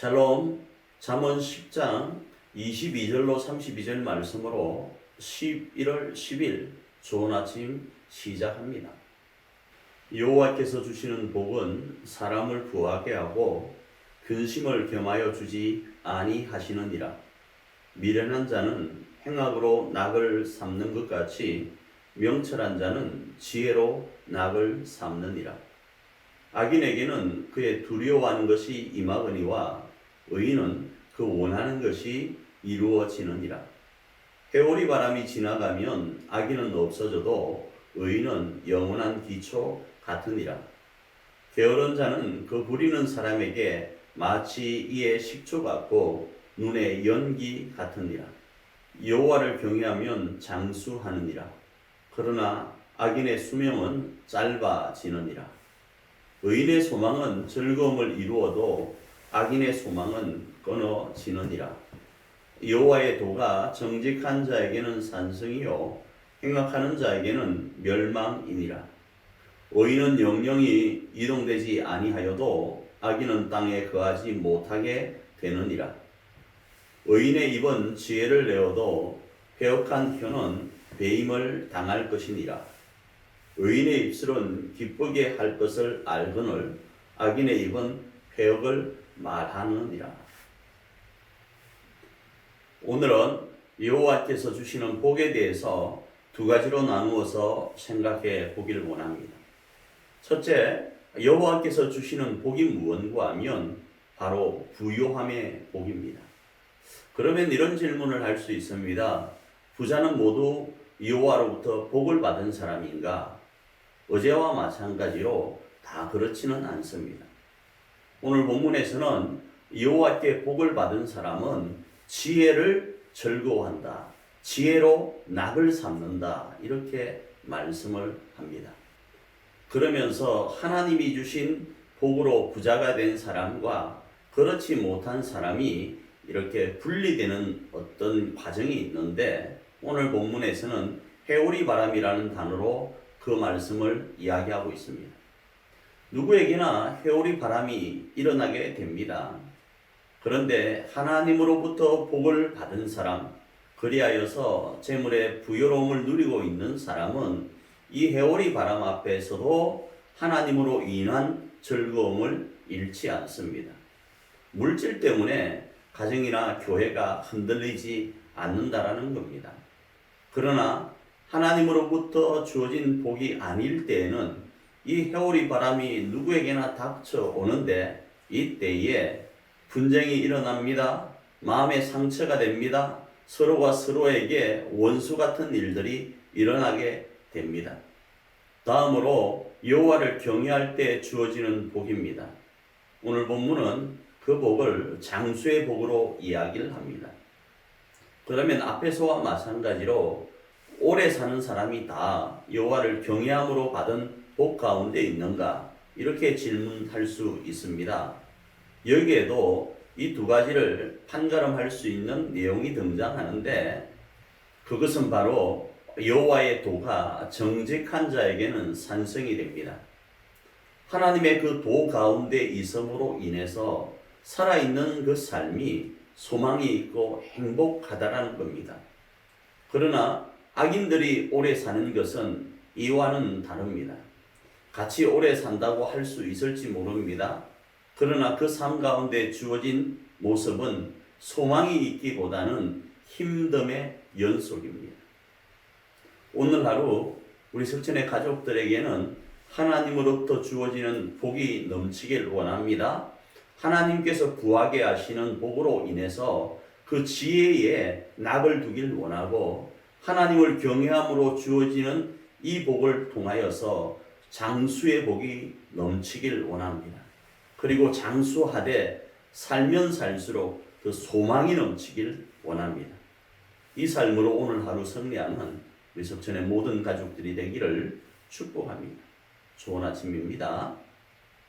샬롬 잠언 10장 22절로 32절 말씀으로 11월 10일 좋은 아침 시작합니다. 여호와께서 주시는 복은 사람을 부하게 하고 근심을 겸하여 주지 아니하시느니라. 미련한 자는 행악으로 낙을 삼는 것 같이 명철한 자는 지혜로 낙을 삼느니라. 악인에게는 그의 두려워하는 것이 임하거니와 의인은 그 원하는 것이 이루어지느니라. 해오리 바람이 지나가면 악인은 없어져도 의인은 영원한 기초 같으니라. 게으른 자는 그 부리는 사람에게 마치 이의 식초 같고 눈의 연기 같으니라. 여호와를 경외하면 장수하느니라. 그러나 악인의 수명은 짧아지느니라. 의인의 소망은 즐거움을 이루어도 악인의 소망은 끊어지느니라. 여호와의 도가 정직한 자에게는 산성이요 행악하는 자에게는 멸망이니라. 의인은 영영이 이동되지 아니하여도 악인은 땅에 거하지 못하게 되느니라. 의인의 입은 지혜를 내어도 배역한 혀는 배임을 당할 것이니라. 의인의 입술은 기쁘게 할 것을 알거늘 악인의 입은 폐역을 말하느니라. 오늘은 여호와께서 주시는 복에 대해서 두 가지로 나누어서 생각해 보기를 원합니다. 첫째, 여호와께서 주시는 복이 무언가 하면 바로 부요함의 복입니다. 그러면 이런 질문을 할 수 있습니다. 부자는 모두 여호와로부터 복을 받은 사람인가? 어제와 마찬가지로 다 그렇지는 않습니다. 오늘 본문에서는 여호와께 복을 받은 사람은 지혜를 즐거워한다. 지혜로 낙을 삼는다. 이렇게 말씀을 합니다. 그러면서 하나님이 주신 복으로 부자가 된 사람과 그렇지 못한 사람이 이렇게 분리되는 어떤 과정이 있는데 오늘 본문에서는 해오리 바람이라는 단어로 그 말씀을 이야기하고 있습니다. 누구에게나 해오리 바람이 일어나게 됩니다. 그런데 하나님으로부터 복을 받은 사람, 그리하여서 재물의 부여로움을 누리고 있는 사람은 이 해오리 바람 앞에서도 하나님으로 인한 즐거움을 잃지 않습니다. 물질 때문에 가정이나 교회가 흔들리지 않는다라는 겁니다. 그러나 하나님으로부터 주어진 복이 아닐 때에는 이 해오리 바람이 누구에게나 닥쳐 오는데 이때에 분쟁이 일어납니다. 마음의 상처가 됩니다. 서로가 서로에게 원수 같은 일들이 일어나게 됩니다. 다음으로 여호와를 경외할 때 주어지는 복입니다. 오늘 본문은 그 복을 장수의 복으로 이야기를 합니다. 그러면 앞에서와 마찬가지로 오래 사는 사람이 다 여호와를 경외함으로 받은 복 가운데 있는가? 이렇게 질문할 수 있습니다. 여기에도 이 두 가지를 판가름할 수 있는 내용이 등장하는데 그것은 바로 여호와의 도가 정직한 자에게는 산성이 됩니다. 하나님의 그 도 가운데 있음으로 인해서 살아있는 그 삶이 소망이 있고 행복하다라는 겁니다. 그러나 악인들이 오래 사는 것은 이와는 다릅니다. 같이 오래 산다고 할 수 있을지 모릅니다. 그러나 그 삶 가운데 주어진 모습은 소망이 있기보다는 힘듦의 연속입니다. 오늘 하루 우리 석천의 가족들에게는 하나님으로부터 주어지는 복이 넘치길 원합니다. 하나님께서 구하게 하시는 복으로 인해서 그 지혜에 낙을 두길 원하고 하나님을 경외함으로 주어지는 이 복을 통하여서 장수의 복이 넘치길 원합니다. 그리고 장수하되 살면 살수록 그 소망이 넘치길 원합니다. 이 삶으로 오늘 하루 승리하는 우리 석천의 모든 가족들이 되기를 축복합니다. 좋은 아침입니다.